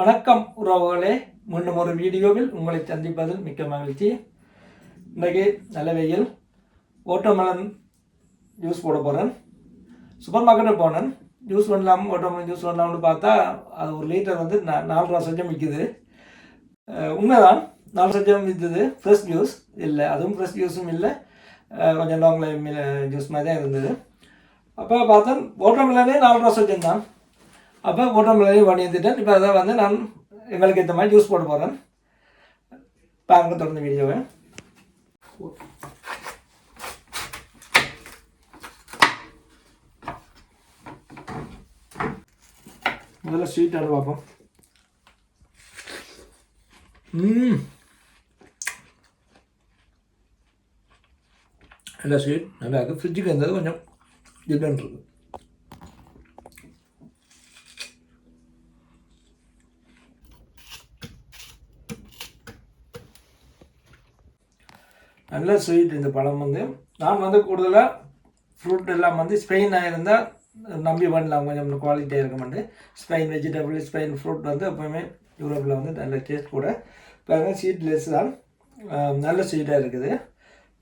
வணக்கம் உறவுகளே. மீண்டும் ஒரு வீடியோவில் உங்களை சந்திப்பதில் மிக்க மகிழ்ச்சி. இன்றைக்கு நல்ல வெயில் ஜூஸ் போட போகிறேன் சூப்பர் மார்க்கெட்டில் போனேன். ஜூஸ் பண்ணலாம் ஓட்டோமலன் ஜூஸ் பண்ணலாம்னு பார்த்தா அது ஒரு லிட்டர் வந்து நாலரை நாலு சஞ்சம் விற்கிது உண்மைதான். நாலு சஞ்சம் விற்றுது ஃப்ரெஷ் ஜூஸ் இல்லை அதுவும் ஃப்ரெஷ் ஜூஸும் இல்லை. கொஞ்சம் லாங் லைம் ஜூஸ் மாதிரி தான் இருந்தது. அப்போ பார்த்தேன் ஓட்டோமலனே நாலு சஞ்சம் தான். அப்போ ஓட்டமில்லையும் பண்ணியிருந்துட்டேன் இப்போ அதை வந்து நான் எங்களுக்கு ஏற்ற மாதிரி ஜூஸ் போட போகிறேன் பாருங்க தொடர்ந்து வீடியோவை முதல்ல ஸ்வீட் பார்ப்போம். நல்லா ஸ்வீட் நல்லா இருக்குது ஃப்ரிட்ஜுக்கு இருந்தது கொஞ்சம் டிஃப்ரெண்ட் இருக்குது நல்ல ஸ்வீட் இந்த பழம் வந்து. நான் வந்து கூடுதலாக ஃப்ரூட் எல்லாம் வந்து ஸ்பெயினாக இருந்தால் நம்பி பண்ணலாம். கொஞ்சம் குவாலிட்டியாக இருக்குமெண்டு ஸ்பெயின் வெஜிடபிள் ஸ்பெயின் ஃப்ரூட் வந்து எப்போவுமே யூரோப்பில் வந்து நல்ல டேஸ்ட் கூட. பாருங்கள் ஸ்வீட்லெஸ் தான். நல்ல ஸ்வீட்டாக இருக்குது.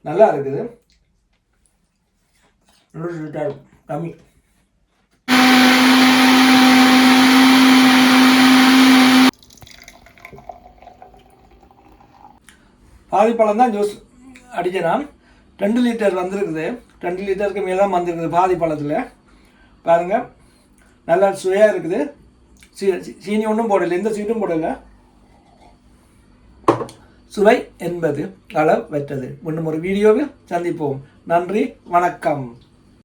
நல்லா இருக்குது. நல்ல ஸ்வீட்டாக கம்மி. பாதிப்பழம் தான் ஜூஸ் அடிக்கிறான் நான் ரெண்டு லிட்டர் வந்திருக்குது. ரெண்டு லிட்டருக்கு மேலே தான் வந்திருக்குது பாதி பழத்தில். பாருங்கள் நல்லா சுவையாக இருக்குது. சீ சீ- சீனி ஒன்றும் போடலை. எந்த சீட்டும் போடலை. சுவை என்பது அளவற்றது. இன்னும் ஒரு வீடியோவில் சந்திப்போம். நன்றி. வணக்கம்.